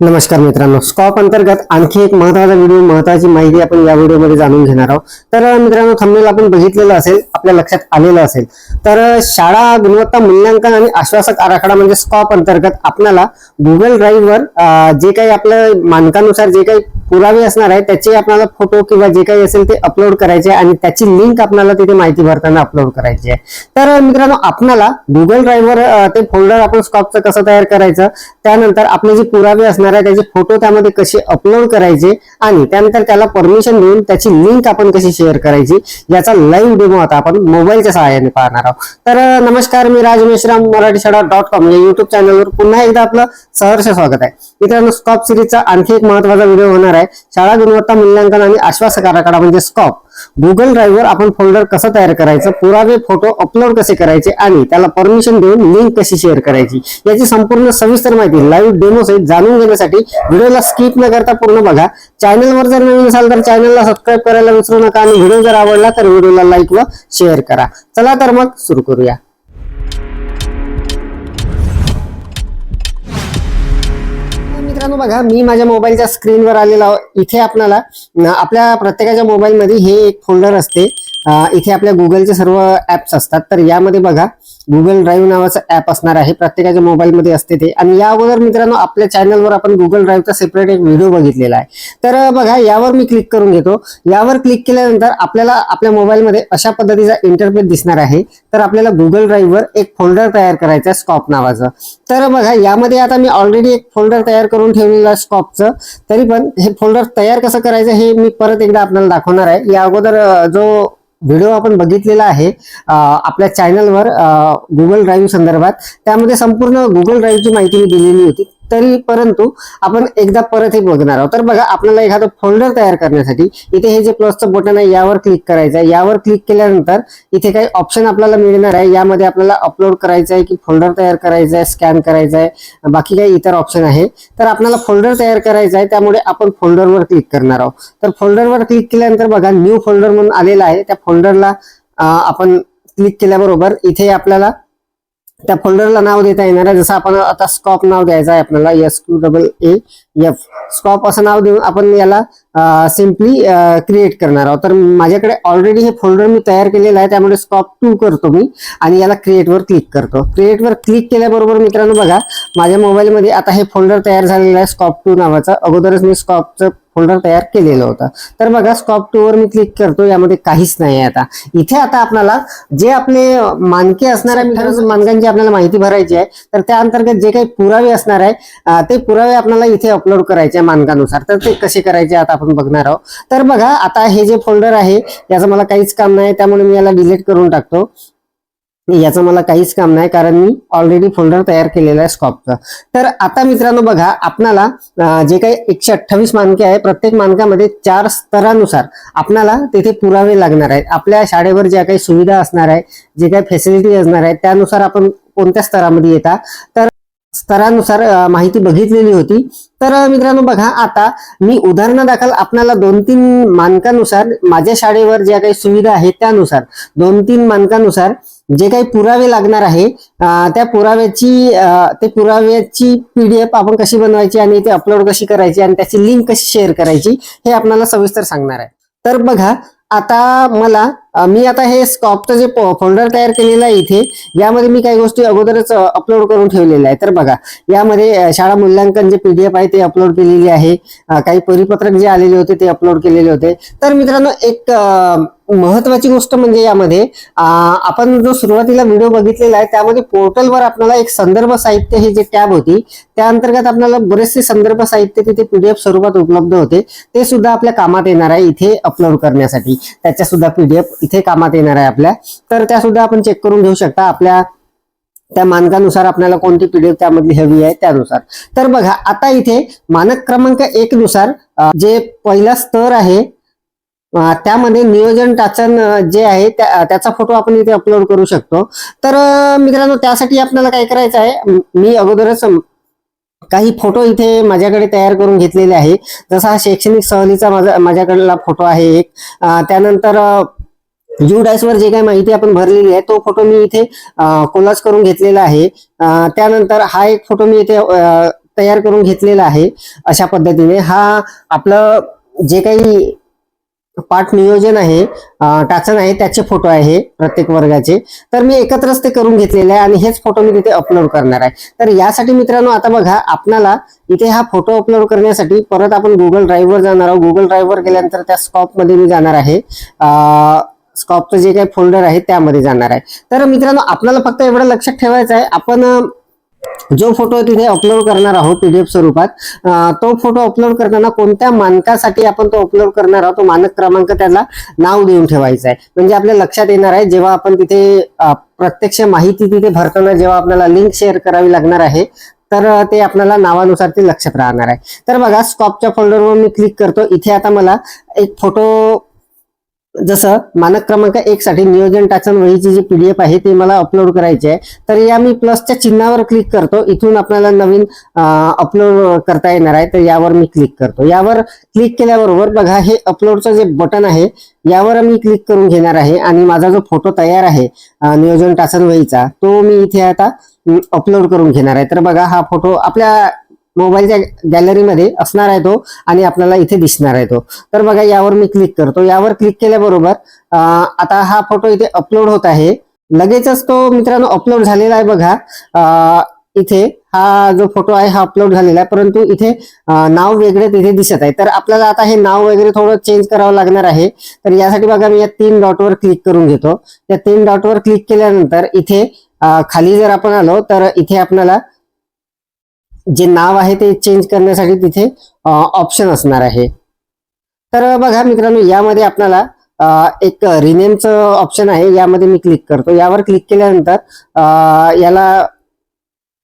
नमस्कार मित्रांनो. स्कॉप अंतर्गत आणखी एक महत्त्वाचा व्हिडिओ महत्वाची माहिती आपण या व्हिडिओमध्ये जाणून घेणार आहोत. तर मित्रांनो थंबनेल आपण बघितलेलं असेल आपल्या लक्षात आलेलं असेल. तर शाळा गुणवत्ता मूल्यांकन आणि आश्वासक आराखडा म्हणजे स्कॉप अंतर्गत आपल्याला गुगल ड्राईव्हवर जे काही आपलं मानकानुसार जे काही पुरावे असणार आहे त्याचे आपल्याला फोटो किंवा जे काही असेल ते अपलोड करायचे आणि त्याची लिंक आपल्याला तिथे माहिती भरताना अपलोड करायची आहे. तर मित्रांनो आपल्याला गुगल ड्राईव्हवर ते फोल्डर आपण स्कॉपचं कसं तयार करायचं त्यानंतर आपले जे पुरावे असणार आहे त्याचे फोटो त्यामध्ये कसे अपलोड करायचे आणि त्यानंतर त्याला परमिशन देऊन त्याची लिंक आपण कशी शेअर करायची याचा लाईव्ह डेमो आता आपण मोबाईलच्या सहाय्याने पाहणार आहोत. तर नमस्कार मी राज मेश्राम मराठी शाळा डॉट कॉम या युट्यूब चॅनलवर पुन्हा एकदा आपलं सहर्ष स्वागत आहे. मित्रांनो स्कॉप सिरीजचा आणखी एक महत्त्वाचा व्हिडिओ होणार आहे. शाळा गुणवत्ता मूल्यांकन आणि आश्वासक आराखडा म्हणजे स्कॉप गुगल ड्राईव्हवर आपण फोल्डर कसं तयार करायचं? पुरावे फोटो अपलोड कसे करायचे? आणि त्याला परमिशन देऊन लिंक कशी शेअर करायची? याची संपूर्ण सविस्तर माहिती लाईव्ह डेमो सहित जाणून घेण्यासाठी व्हिडिओला स्किप न करता पूर्ण बघा. चॅनलवर जर नवीन असाल तर चॅनलला सबस्क्राईब करायला विसरू नका. आणि व्हिडिओ जर आवडला तर व्हिडिओला लाईक व शेअर करा. चला तर मग सुरू करूया. मित्रांनो बघा मी माझ्या मोबाईलच्या स्क्रीनवर आलेलो इथे आपल्याला आपल्या प्रत्येकाच्या मोबाईलमध्ये हे एक फोल्डर असते. इथे आपल्या गुगलचे सर्व ऍप्स असतात. तर यामध्ये बघा गुगल ड्राईव्ह नावाचं ऍप असणार आहे. प्रत्येकाच्या मोबाईलमध्ये असते ते. आणि या अगोदर मित्रांनो आपल्या चॅनलवर आपण गुगल ड्राईव्हचा सेपरेट एक व्हिडिओ बघितलेला आहे. तर बघा यावर मी क्लिक करून घेतो. यावर क्लिक केल्यानंतर आपल्याला आपल्या मोबाईलमध्ये अशा पद्धतीचा इंटरफेस दिसणार आहे. तर आपल्याला गुगल ड्राईव्हवर एक फोल्डर तयार करायचं आहे स्कॉप नावाचं. तर बघा यामध्ये आता मी ऑलरेडी एक फोल्डर तयार करून ठेवलेलं आहे स्कॉपचं तरी पण हे फोल्डर तयार कसं करायचं हे मी परत एकदा आपल्याला दाखवणार आहे. या अगोदर जो व्हिडिओ आपण बघितलेला आहे आपल्या चॅनलवर गुगल ड्राईव्ह संदर्भात. त्यामध्ये संपूर्ण गुगल ड्राईव्हची माहिती मी दिलेली होती. तरी परंतु आपण एकदा परत हे बघणार आहोत. तर बघा आपल्याला एखादं फोल्डर तयार करण्यासाठी इथे हे जे प्लसचं बटन आहे यावर क्लिक करायचं आहे. यावर क्लिक केल्यानंतर इथे काही ऑप्शन आपल्याला मिळणार आहे. यामध्ये आपल्याला अपलोड करायचं आहे की फोल्डर तयार करायचं आहे स्कॅन करायचं आहे. बाकी काही इतर ऑप्शन आहे. तर आपल्याला फोल्डर तयार करायचा आहे. त्यामुळे आपण फोल्डरवर क्लिक करणार आहोत. तर फोल्डरवर क्लिक केल्यानंतर बघा न्यू फोल्डर म्हणून आलेला आहे. त्या फोल्डरला आपण क्लिक केल्याबरोबर इथे आपल्याला त्या फोल्डरला नाव देता येणार आहे. जसं आपण आता स्कॉप नाव द्यायचं आहे आपल्याला S Q double A F scope असं नाव देऊन आपण याला सिम्पली क्रिएट करणार आहोत. तर माझ्याकडे ऑलरेडी हे फोल्डर मी तयार केलेलं आहे. त्यामुळे स्कॉप टू करतो मी आणि याला क्रिएटवर क्लिक करतो. क्रिएटवर क्लिक केल्याबरोबर मित्रांनो बघा माझ्या मोबाईलमध्ये आता हे फोल्डर तयार झालेलं आहे स्कॉप टू नावाचं. अगोदरच मी स्कॉपचं फोल्डर तयार केलेलं होतं. तर बघा स्कॉप टू वर मी क्लिक करतो यामध्ये काहीच नाही आहे आता. इथे आता आपल्याला जे आपले मानके असणार आहे मानकांची आपल्याला माहिती भरायची आहे. तर त्या अंतर्गत जे काही पुरावे असणार आहे ते पुरावे आपल्याला इथे अपलोड करायचे आहे मानकानुसार. तर ते कसे करायचे आता आपण बघणार आहोत. तर बघा आता हे जे फोल्डर आहे याचं मला काहीच काम नाही त्यामुळे मी याला डिलीट करून टाकतो. याचं मला काहीच काम नाही कारण मी ऑलरेडी फोल्डर तयार केलेला आहे स्कॉपचा तर आता मित्रांनो बघा आपणाला जे काही एकशे अठ्ठावीस मानके आहे प्रत्येक मानकामध्ये चार स्तरानुसार आपणाला तेथे पुरावे लागणार आहेत. आपल्या शाळेवर ज्या काही सुविधा असणार आहे जे काही फॅसिलिटी असणार आहे त्यानुसार आपण कोणत्या स्तरामध्ये येता? तर स्तरानुसार माहिती बघितलेली होती. तर मित्रांनो बघा आता मी उदाहरणादाखल आपल्याला दोन तीन मानकानुसार माझ्या शाळेवर ज्या काही सुविधा आहेत त्यानुसार दोन तीन मानकानुसार जे काही पुरावे लागणार आहे त्या पुराव्याची ते पुराव्याची पीडीएफ आपण कशी बनवायची आणि ते अपलोड कशी करायची आणि त्याची लिंक कशी शेअर करायची हे आपल्याला सविस्तर सांगणार आहे. तर बघा आता मला मी आता हे स्कॉपचं जे फोल्डर तयार केलेलं आहे इथे यामध्ये मी काही गोष्टी अगोदरच अपलोड करून ठेवलेल्या आहे तर बघा यामध्ये शाळा मूल्यांकन जे पीडीएफ आहे ते अपलोड केलेली आहे काही परिपत्रक जे आलेले होते ते अपलोड केलेले होते. तर मित्रांनो एक महत्वाची गोष्ट म्हणजे यामध्ये आपण जो सुरुवातीला व्हिडिओ बघितलेला आहे त्यामध्ये पोर्टलवर आपल्याला एक संदर्भ साहित्य ही जी टॅब होती त्या अंतर्गत आपल्याला बरेचसे संदर्भ साहित्य तिथे पीडीएफ स्वरूपात उपलब्ध होते. ते सुद्धा आपल्या कामात येणार आहे इथे अपलोड करण्यासाठी. त्याच्या सुद्धा पीडीएफ इथे कामात येणार आहे आपल्या. तर त्या सुद्धा आपण चेक करून घेऊ शकता. आपल्या त्या मानकानुसार आपल्याला कोणती पीडीएफ त्यामधली हवी आहे त्यानुसार. तर बघा आता इथे मानक क्रमांक एक नुसार जे पहिला स्तर आहे त्यामध्ये नियोजन टाचन जे आहे त्या- त्याचा फोटो आपण इथे अपलोड करू शकतो. तर मित्रांनो त्यासाठी आपल्याला काय करायचं आहे मी अगोदरच काही फोटो इथे माझ्याकडे तयार करून घेतलेले आहे. जसा हा शैक्षणिक सहलीचा माझा माझ्याकडला फोटो आहे एक. त्यानंतर यू वर जे काही माहिती आपण भरलेली आहे तो फोटो मी इथे कोलाज करून घेतलेला आहे. त्यानंतर हा एक फोटो मी इथे तयार करून घेतलेला आहे अशा पद्धतीने. हा आपलं जे काही पाठ नियोजन आहे टाचन आहे त्याचे फोटो आहे प्रत्येक वर्गाचे. तर मी एकत्रच ते करून घेतलेले आहे आणि हेच फोटो मी तिथे अपलोड करणार आहे. तर यासाठी मित्रांनो आता बघा आपणाला इथे हा फोटो अपलोड करण्यासाठी परत आपण गुगल ड्राईव्हवर जाणार आहोत. गुगल ड्राईव्हवर गेल्यानंतर त्या स्कॉपमध्ये मी जाणार आहे. स्कॉपचं जे काही फोल्डर आहे त्यामध्ये जाणार आहे. तर मित्रांनो आपल्याला फक्त एवढं लक्षात ठेवायचं आहे. आपण जो फोटो तिथे अपलोड करणार आहोत पीडीएफ स्वरूपात तो फोटो अपलोड करताना कोणत्या मानकासाठी आपण तो अपलोड करणार आहोत तो मानक क्रमांक त्याला नाव देऊन ठेवायचा आहे. म्हणजे आपल्या लक्षात येणार आहे जेव्हा आपण तिथे प्रत्यक्ष माहिती तिथे भरताना जेव्हा आपल्याला लिंक शेअर करावी लागणार आहे तर ते आपल्याला नावानुसार ते लक्षात राहणार आहे. तर बघा स्कॉपच्या फोल्डरवर मी क्लिक करतो. इथे आता मला एक फोटो जसं मानक क्रमांक एक साठी नियोजन टाचन वहीची जी पीडीएफ आहे ती मला अपलोड करायची आहे. तर या मी प्लसच्या चिन्हावर क्लिक करतो. इथून आपल्याला नवीन अपलोड करता येणार आहे. तर यावर मी क्लिक करतो. यावर क्लिक केल्याबरोबर बघा हे अपलोडचं जे बटन आहे यावर मी क्लिक करून घेणार आहे. आणि माझा जो फोटो तयार आहे नियोजन टाचन वहीचा तो मी इथे आता अपलोड करून घेणार आहे. तर बघा हा फोटो आपल्या मोबाईलच्या गॅलरीमध्ये असणार आहे तो आणि आपल्याला इथे दिसणार आहे तो. तर बघा यावर मी क्लिक करतो. यावर क्लिक केल्याबरोबर आता हा फोटो इथे अपलोड होत आहे. लगेचच तो मित्रांनो अपलोड झालेला आहे बघा. इथे हा जो फोटो आहे हा अपलोड झालेला आहे. परंतु इथे नाव वेगळे तिथे दिसत आहे. तर आपल्याला आता हे नाव वगैरे थोडं चेंज करावं लागणार आहे. तर यासाठी बघा मी या तीन डॉटवर क्लिक करून घेतो. त्या तीन डॉटवर क्लिक केल्यानंतर इथे खाली जर आपण आलो तर इथे आपल्याला जे नाव आहे ते चेंज करण्यासाठी तिथे ऑप्शन असणार आहे. तर बघा मित्रांनो यामध्ये आपल्याला एक रिनेमचं ऑप्शन आहे. यामध्ये मी क्लिक करतो. यावर क्लिक केल्यानंतर याला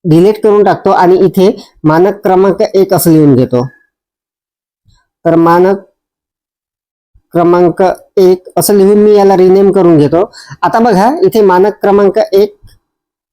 डिलीट करून टाकतो आणि इथे मानक क्रमांक एक असं लिहून घेतो. तर मानक क्रमांक एक असं लिहून मी याला रिनेम करून घेतो. आता बघा इथे मानक क्रमांक एक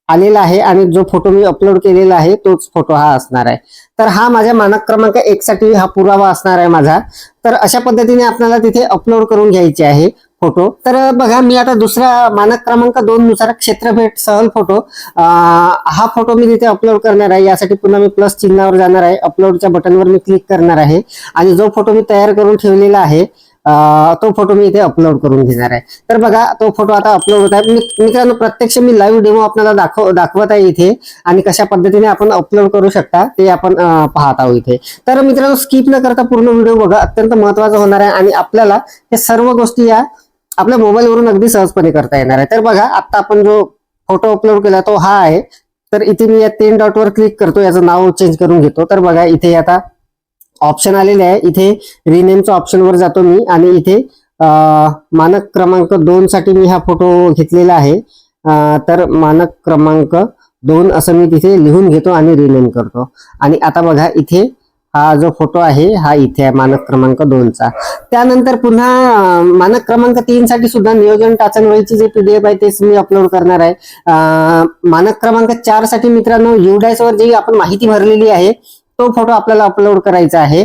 आलेला आहे आणि जो फोटो मी अपलोड केलेला आहे तोच फोटो हा असणार आहे. तर हा माझ्या मानक क्रमांक एक साठी हा पुरावा असणार आहे माझा. तर अशा पद्धतीने आपल्याला तिथे अपलोड करून घ्यायचे आहे फोटो. तर बघा मी आता दुसरा मानक क्रमांक दोन नुसार क्षेत्रभेट सहल फोटो. हा फोटो मी तिथे अपलोड करणार आहे. यासाठी पुन्हा मी प्लस चिन्हावर जाणार आहे. अपलोडच्या बटनवर मी क्लिक करणार आहे. आणि जो फोटो मी तयार करून ठेवलेला आहे तो फोटो मी इथे अपलोड करून घेणार आहे. तर बघा तो फोटो आता अपलोड होत आहे. मित्रांनो प्रत्यक्ष मी लाईव्ह डेमो आपल्याला दाखव दाखवत आहे इथे आणि कशा पद्धतीने आपण अपलोड करू शकता ते आपण पाहत आहोत इथे. तर मित्रांनो स्किप न करता पूर्ण व्हिडिओ बघा. अत्यंत महत्त्वाचा होणार आहे आणि आपल्याला हे सर्व गोष्टी या आपल्या मोबाईलवरून अगदी सहजपणे करता येणार आहे. तर बघा आता आपण जो फोटो अपलोड केला तो हा आहे. तर इथे मी या तीन डॉटवर क्लिक करतो. याचं नाव चेंज करून घेतो. तर बघा इथे आता ऑप्शन आलेले आहे. इथे रिनेमच्या ऑप्शनवर जातो मी आणि इथे मानक क्रमांक दोन साठी मी हा फोटो घेतलेला आहे. तर मानक क्रमांक दोन असं मी तिथे लिहून घेतो आणि रिनेम करतो. आणि आता बघा इथे हा जो फोटो आहे हा इथे आहे मानक क्रमांक दोनचा त्यानंतर पुन्हा मानक क्रमांक तीन साठी सुद्धा नियोजन टाचणवळीची जी पीडीएफ आहे तेच मी अपलोड करणार आहे. मानक क्रमांक चारसाठी मित्रांनो युडायस वर जी आपण माहिती भरलेली आहे तो फोटो आपल्याला अपलोड करायचा आहे.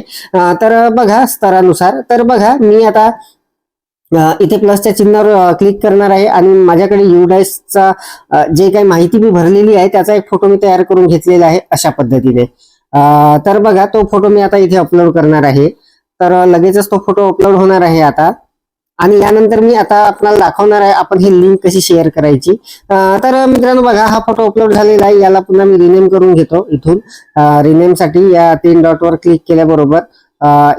तर बघा स्तरानुसार. तर बघा मी आता इथे प्लसच्या चिन्हावर क्लिक करणार आहे आणि माझ्याकडे युडायसचा जे काही माहिती मी भरलेली आहे त्याचा एक फोटो मी तयार करून घेतलेला आहे अशा पद्धतीने. तर बघा तो फोटो मी आता इथे अपलोड करणार आहे. तर लगेचच तो फोटो अपलोड होणार आहे आता. आणि यानंतर मी आता आपल्याला दाखवणार आहे आपण ही लिंक कशी शेअर करायची. तर मित्रांनो बघा हा फोटो अपलोड झालेला आहे याला पुन्हा मी रिनेम करून घेतो इथून. रिनेमसाठी या तीन डॉटवर क्लिक केल्याबरोबर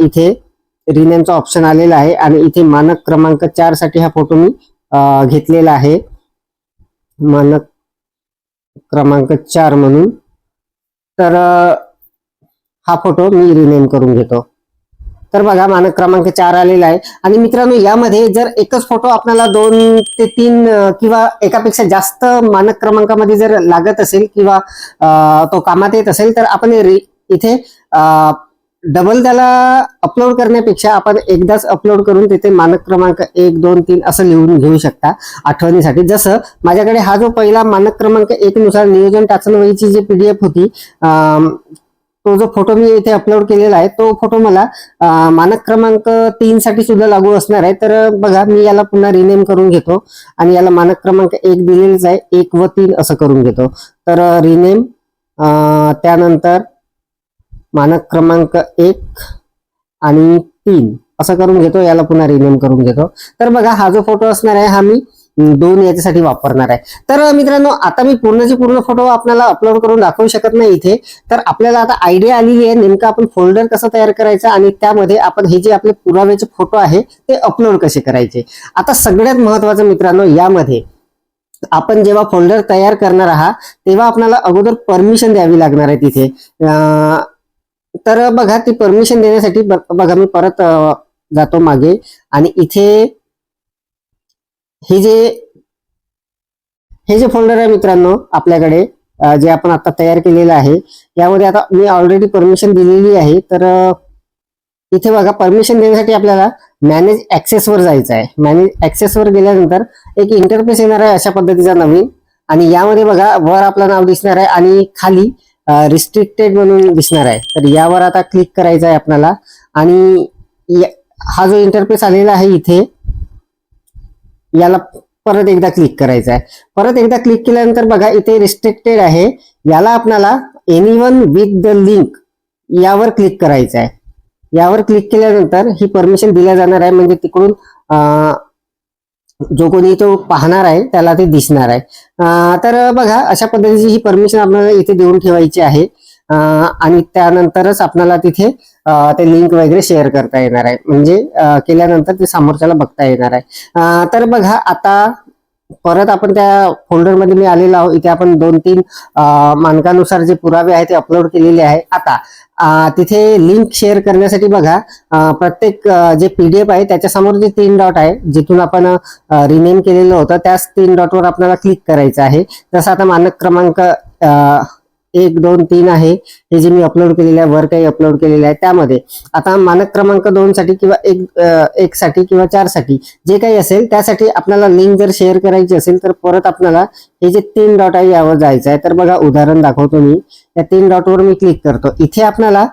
इथे रिनेमचा ऑप्शन आलेला आहे आणि इथे मानक क्रमांक चारसाठी हा फोटो मी घेतलेला आहे. मानक क्रमांक चार म्हणून. तर हा फोटो मी रिनेम करून घेतो. तर बघा मानक क्रमांक चार आलेला आहे. आणि मित्रांनो यामध्ये जर एकच फोटो आपल्याला दोन ते तीन किंवा एकापेक्षा जास्त मानक क्रमांकामध्ये जर लागत असेल किंवा तो कामात येत असेल तर आपण इथे डबल त्याला अपलोड करण्यापेक्षा आपण एकदाच अपलोड करून तिथे मानक क्रमांक एक दोन तीन असं लिहून घेऊ शकता आठवणीसाठी. जसं माझ्याकडे हा जो पहिला मानक क्रमांक एक नुसार नियोजन टाचणवळीची जी पीडीएफ होती तो जो फोटो मी इथे अपलोड केलेला आहे तो फोटो मला मानक क्रमांक तीन साठी सुद्धा लागू असणार आहे. तर बघा मी याला पुन्हा रिनेम करून घेतो आणि याला मानक क्रमांक एक दिलेलाच आहे. एक व तीन असं करून घेतो. तर रिनेम त्यानंतर मानक क्रमांक एक आणि तीन असं करून घेतो. याला पुन्हा रिनेम करून घेतो. तर बघा हा जो फोटो असणार आहे हा मी दोन याच्यासाठी वापरणार आहे. तर मित्रांनो आता मी पूर्णचे पूर्ण फोटो आपल्याला अपलोड करून दाखवू शकत नाही इथे. तर आपल्याला आता आयडिया आलेली आहे नेमकं आपण फोल्डर कसं तयार करायचं आणि त्यामध्ये आपण हे जे आपले पुराव्याचे फोटो आहे ते अपलोड कसे करायचे? आता सगळ्यात महत्वाचं मित्रांनो यामध्ये आपण जेव्हा फोल्डर तयार करणार आहात तेव्हा आपल्याला अगोदर परमिशन द्यावी लागणार आहे तिथे. तर बघा ती परमिशन देण्यासाठी बघा मी परत जातो मागे. आणि इथे हे जे हे जे फोल्डर आहे मित्रांनो आपल्याकडे जे आपण आता तयार केलेलं आहे यामध्ये आता मी ऑलरेडी परमिशन दिलेली आहे तर इथे बघा परमिशन देण्यासाठी आपल्याला मॅनेज ऍक्सेस वर जायचं आहे. मॅनेज ऍक्सेस वर गेल्यानंतर एक इंटरफेस येणार आहे अशा पद्धतीचा नवीन. आणि यामध्ये बघा वर आपलं नाव दिसणार आहे आणि खाली रिस्ट्रिक्टेड म्हणून दिसणार आहे. तर यावर आता क्लिक करायचं आहे आपल्याला. आणि या- हा जो इंटरफेस आलेला आहे इथे याला परत एकदा क्लिक करायचं आहे परत एकदा क्लिक केल्यानंतर बघा इथे रिस्ट्रिक्टेड आहे. याला आपल्याला any one with the link यावर क्लिक करायचं आहे यावर क्लिक केल्यानंतर ही परमिशन दिल्या जाणार आहे. म्हणजे तिकडून जो कोणी तो पाहणार आहे त्याला ते दिसणार आहे. तर बघा अशा पद्धतीची ही परमिशन आपल्याला इथे देऊन ठेवायची आहे. आणि त्यानंतरच आपल्याला तिथे ते लिंक वगैरे शेअर करता येणार आहे. म्हणजे केल्यानंतर ते समोरच्याला बघता येणार आहे. तर बघा आता परत आपण त्या फोल्डरमध्ये मी आलेलो आहोत. इथे आपण दोन तीन मानकानुसार जे पुरावे आहेत ते अपलोड केलेले आहे. आता तिथे लिंक शेअर करण्यासाठी बघा प्रत्येक जे पीडीएफ आहे त्याच्यासमोर जे तीन डॉट आहे जिथून आपण रिनेम केलेलं होतं त्याच तीन डॉटवर आपल्याला क्लिक करायचं आहे. जसं आता मानक क्रमांक एक दोन तीन आहे. हे जे मी अपलोड केलेलं आहे वर काही अपलोड केलेलं आहे त्यामध्ये. आता मानक क्रमांक दोन साठी किंवा एक एक साठी किंवा चारसाठी जे काही असेल त्यासाठी आपल्याला लिंक जर शेअर करायची असेल तर परत आपल्याला हे जे तीन डॉट आहे यावर जायचं आहे. तर बघा उदाहरण दाखवतो मी. या तीन डॉटवर मी क्लिक करतो. इथे आपल्याला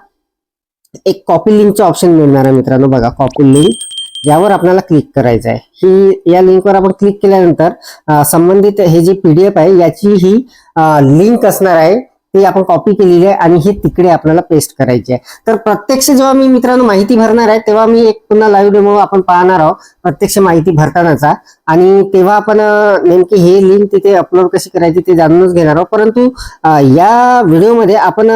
एक कॉपी लिंकचं ऑप्शन मिळणार आहे मित्रांनो. बघा कॉपी लिंक यावर आपल्याला क्लिक करायचं आहे. ही या लिंकवर आपण क्लिक केल्यानंतर संबंधित हे जी पीडीएफ आहे याची ही लिंक असणार आहे. ती आपण कॉपी केलेली आहे आणि ही तिकडे आपल्याला पेस्ट करायची आहे. तर प्रत्यक्ष जेव्हा मी मित्रांनो माहिती भरणार आहे तेव्हा मी एक पुन्हा लाईव्ह डेमो आपण पाहणार आहोत प्रत्यक्ष माहिती भरतानाचा. आणि तेव्हा आपण नेमकी हे लिंक तिथे अपलोड कशी करायची ते जाणूनच घेणार आहोत. परंतु या व्हिडिओमध्ये आपण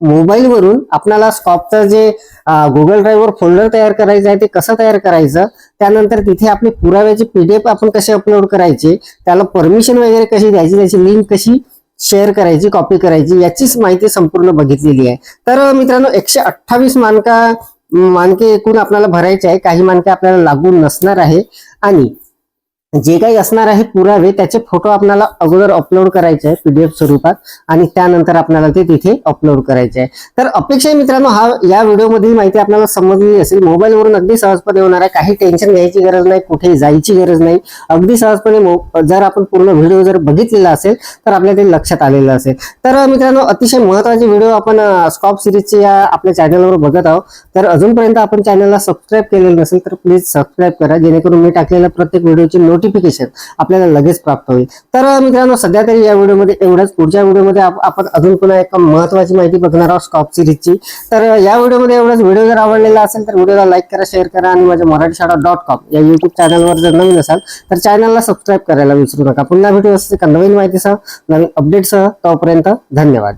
मोबाईलवरून आपल्याला स्कॉपचं जे गुगल ड्राईव्हवर फोल्डर तयार करायचं आहे ते कसं तयार करायचं त्यानंतर तिथे आपली पुराव्याची पीडीएफ आपण कसे अपलोड करायचे त्याला परमिशन वगैरे कशी द्यायची त्याची लिंक कशी शेअर करायची कॉपी करायची याचीच माहिती संपूर्ण बघितलेली आहे. तर मित्रांनो एकशे अठ्ठावीस मानका मानके एकूण आपल्याला भरायचे आहे. काही मानके आपल्याला लागून नसणार आहे. आणि जे काही असणार आहे पुरावे त्याचे फोटो आपल्याला अगोदर अपलोड करायचे आहे पीडीएफ स्वरूपात. आणि त्यानंतर आपल्याला ते तिथे अपलोड करायचे आहे तर अपेक्षा आहे मित्रांनो हा या व्हिडिओमधील माहिती आपल्याला समजली असेल. मोबाईलवरून अगदी सहजपणे होणार आहे. काही टेन्शन घ्यायची गरज नाही कुठे जायची गरज नाही. अगदी सहजपणे मो- जर आपण पूर्ण व्हिडिओ जर बघितलेला असेल तर आपल्या ते लक्षात आलेलं असेल. तर मित्रांनो अतिशय महत्त्वाचे व्हिडिओ आपण स्कॉप सिरीजचे या आपल्या चॅनलवर बघत आहोत. तर अजूनपर्यंत आपण चॅनलला सबस्क्राईब केलेलं नसेल तर प्लीज सबस्क्राईब करा. जेणेकरून मी टाकलेल्या प्रत्येक व्हिडिओची नोटिफिकेशन आपल्याला लगेच प्राप्त होईल. तर मित्रांनो सध्या तरी या व्हिडिओमध्ये एवढंच. पुढच्या व्हिडिओमध्ये आपण अजून पुन्हा एक महत्वाची माहिती बघणार आहोत स्कॉप सिरीजची तर या व्हिडिओमध्ये एवढंच. व्हिडिओ जर आवडलेला असेल तर व्हिडिओला लाईक करा शेअर करा आणि माझ्या मराठी शाळा डॉट कॉम या युट्यूब चॅनलवर जर नवीन असाल तर चॅनलला सबस्क्राईब करायला विसरू नका. पुन्हा व्हिडिओ असते का नवीन माहितीसह नवीन अपडेटसह तोपर्यंत धन्यवाद.